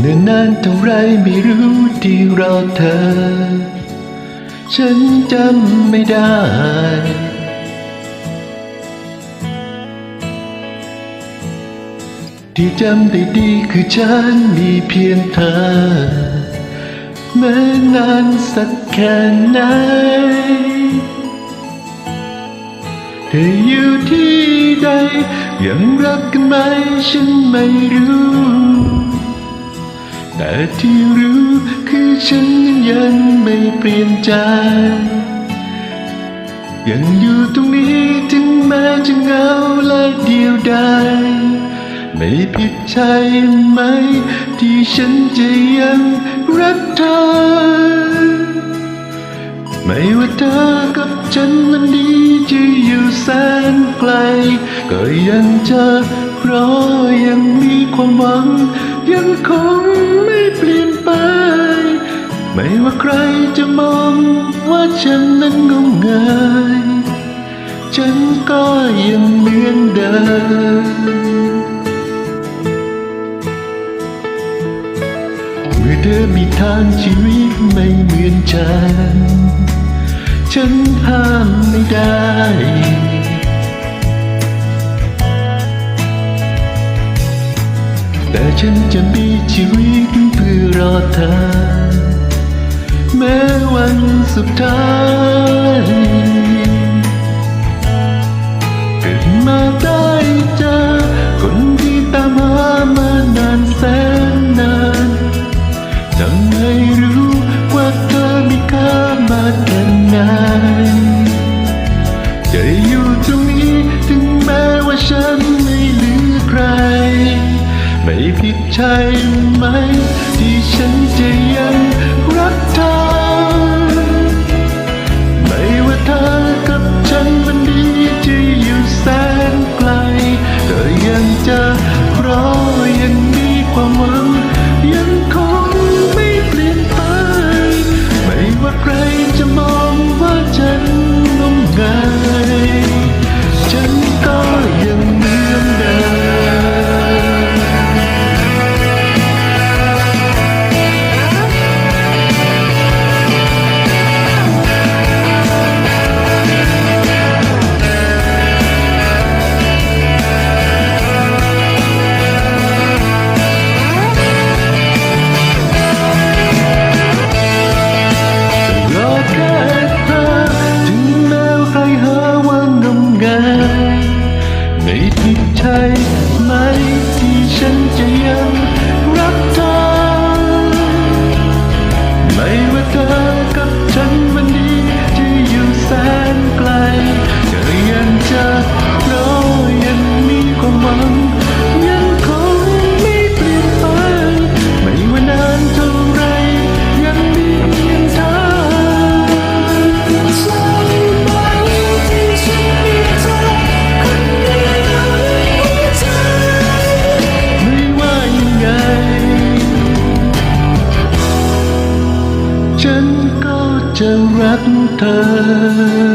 เนิ่นนานเท่าไรไม่รู้ที่รอเธอ ฉันจำไม่ได้ ที่จำได้ดีคือฉันมีเพียงเธอ แม้นานสักแค่ไหนเธออยู่ที่ใด ยังรักกันไหมฉันไม่รู้ แต่ที่รู้คือฉันยังไม่เปลี่ยนใจ ยังอยู่ตรงนี้ถึงแม้จะเหงาและเดียวดายไม่ผิดใช่ไหม ที่ฉันจะยังรักเธอ ไม่ว่าเธอกับฉันวันนี้จะอยู่แสนไกล ก็ยังจะรอยังมีความหวัง ยังคงไม่เปลี่ยนไป ไม่ว่าใครจะมองว่าฉันนั้นงมงาย ฉันก็ยังเหมือนเดิมเมื่อเธอมีทางชีวิตไม่เหมือนฉัน ฉันห้ามไม่ได้ แต่ฉันจะมีชีวิตเพื่อรอเธอ แม้วันสุดท้ายเกิดมาได้เจอคนที่ตามหามานานแสนนานทำให้รู้ว่าเธอมีค่ามากแค่ไหน ไม่ผิดใช่ไหม ที่ฉันจะยังรักเธอ เธอ